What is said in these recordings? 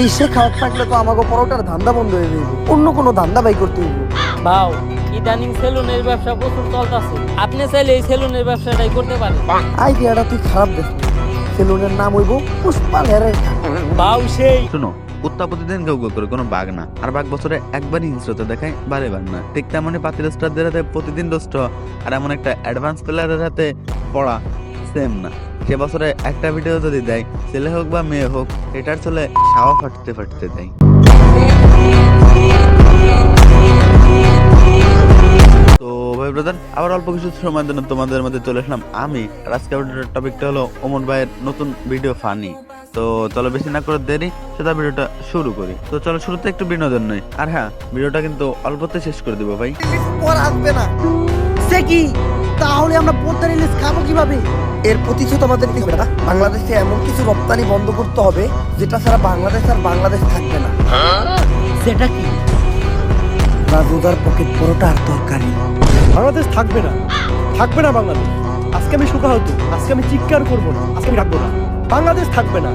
এই সে খাওয়া থাকলে তো আমাকে পরোটার ধান্দা বন্ধ হয়ে যাবে অন্য কোনো ধান্দা বাই করতে হইব। ভাও ইদানিং সেলুনের ব্যবসা প্রচুর চলতেছে। আপনি চাইলে এই সেলুনের ব্যবসাটাই করতে পারেন। আইডিয়াটা তুই খারাপ দেখ। সেলুনের নাম হইব পুষ্পা হেয়ার ভাও সেই। শুনো কুত্তা প্রতিদিন কেউ কেউ করে কোনো বাঘ না। আর বাঘ বছরে একবারই হিংস্রতা দেখায় বারে বার না। ঠিক তেমনই পাতিল স্টারদের হাতে প্রতিদিন দোষ্ট। আর এমন একটা অ্যাডভান্স প্লেয়ারের হাতে পড়া সেম না। সে বছরে একটা ভিডিও যদি দেয়, ছেলে হোক বা মেয়ে হোক, এটার চলে সাওয়া ফাটতে ফাটতে দেয়। তো ভাই আবার অল্প কিছু সময়ের জন্য তোমাদের মধ্যে চলে আসলাম। আমি আজকে টপিকটা হলো ওমর ভাইয়ের নতুন ভিডিও ফানি তো চলো বেশি না করে দেরি, সেটা ভিডিওটা শুরু করি। তো চলো শুরুতে একটু বিনোদন নয় আর হ্যাঁ ভিডিওটা কিন্তু অল্পতে শেষ করে দিব ভাই। আসবে না। সে কি? তাহলে আমরা পদ্মার ইলিশ খাব কীভাবে? এর প্রতিশোধ আমাদের নিতে হবে না বাংলাদেশে এমন কিছু রপ্তানি বন্ধ করতে হবে যেটা ছাড়া বাংলাদেশ আর বাংলাদেশ থাকবে না। সেটা কি? রাজুদার পকেট পরোটা আর তরকারি। বাংলাদেশ থাকবে না। থাকবে না বাংলাদেশ। আজকে আমি সুখা হতো আজকে আমি চিৎকার করব না আজকে আমি রাখব না। বাংলাদেশ থাকবে না।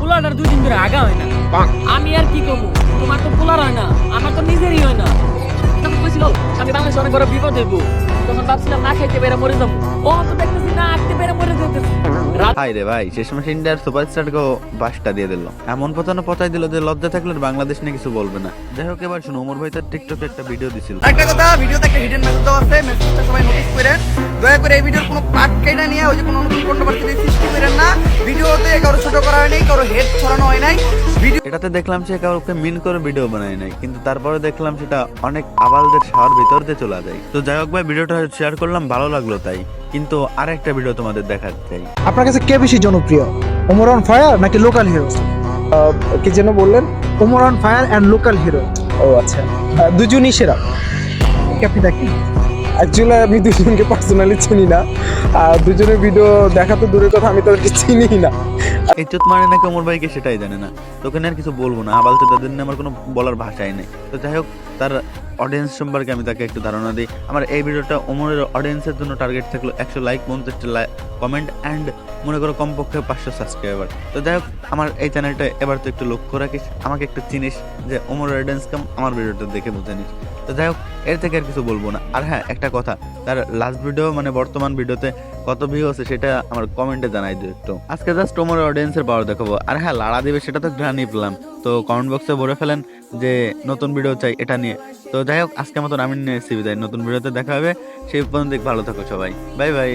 পোলাটার দুই দিন ধরে আগা হয় না। আমি আর কি করব তোমার তো পোলার হয় না আমার তো নিজেরই হয় না। কইছিল আমি বাংলাদেশে অনেক বড় বিপদ হইব। তখন ভাবছিলাম না খাইতে পেরে মরে যাব। ও তো দেখতেছি না আঁকতে পেরে মরে যেতেছি হাই রে ভাই শেষ মাসে ইন্ডিয়ার সুপারস্টারকেও বাসটা দিয়ে দিল। এমন পতানো পতাই দিল যে লজ্জা থাকলে বাংলাদেশ নিয়ে কিছু বলবে না। যাই হোক এবার শুনো ওমর ভাই তার টিকটকে একটা ভিডিও দিছিল। একটা কথা ভিডিওতে একটা হিডেন মেসেজ দেওয়া আছে মেসেজটা সবাই নোটিস করেন দয়া করে এই ভিডিওর কোনো পার্ট কেটে নিয়ে ওই যে কোনো নতুন কন্ট্রোভার্সি সৃষ্টি করেন না। ভিডিওতে কারও ছোট করা হয় এটাতে দেখলাম সে কাউকে মিন করে ভিডিও বানায় নাই কিন্তু তারপরে দেখলাম সেটা অনেক আবালদের শাওয়ার ভিতর দিয়ে চলে যায়। তো যাই হোক ভাই ভিডিওটা শেয়ার করলাম ভালো লাগল তাই। কিন্তু আর একটা ভিডিও তোমাদের দেখাতে চাই। আপনার কাছে কে বেশি জনপ্রিয়? ওমর অন ফায়ার নাকি লোকাল হিরো কি যেন বললেন? Omar on fire and local hero ও আচ্ছা। দুজনই সেরা। কি আপনি দেখেন অ্যাকচুয়ালি আমি দুজনকে পার্সোনালি চিনি না। আর দুজনের ভিডিও দেখা তো দূরের কথা আমি তাদেরকে চিনি না। ইজ্জত মানে নাকি ওমর ভাইকে সেটাই জানে না। তোকে আর কিছু বলব না। আবাল তো তাদের নিয়ে আমার কোনো বলার ভাষাই নেই। তো যাই হোক, তার অডিয়েন্স সম্পর্কে আমি তাকে একটু ধারণা দিই। আমার এই ভিডিওটা ওমরের অডিয়েন্সের জন্য টার্গেট থাকল একশো লাইক পঞ্চাশটা লাইক কমেন্ট অ্যান্ড মনে করো কমপক্ষে পাঁচশো সাবস্ক্রাইবার তো যাই হোক, আমার এই চ্যানেলটা এবার তো একটু লক্ষ্য রাখিস। আমাকে একটু চিনিস যে ওমর অডিয়েন্স কাম আমার ভিডিওটা দেখে বুঝে নিস। তো যাই হোক, এর থেকে আর কিছু বলব না। আর হ্যাঁ একটা কথা, তার লাস্ট ভিডিও মানে বর্তমান ভিডিওতে কত ভিউ আছে সেটা আমার কমেন্টে জানাই দিও একটু। আজকে জাস্ট তোমার অডিয়েন্সের পাওয়ার দেখাবো। আর হ্যাঁ লাড়া দিবে, সেটা তো গ্রানি পেলাম তো কমেন্ট বক্সে ভরে ফেলেন যে নতুন ভিডিও চাই, এটা নিয়ে। তো যাই হোক আজকে মতন আমি নিয়ে এসেছি বিদায়। নতুন ভিডিওতে দেখা হবে। সেই পর্যন্ত ভালো থাকো সবাই। Bye bye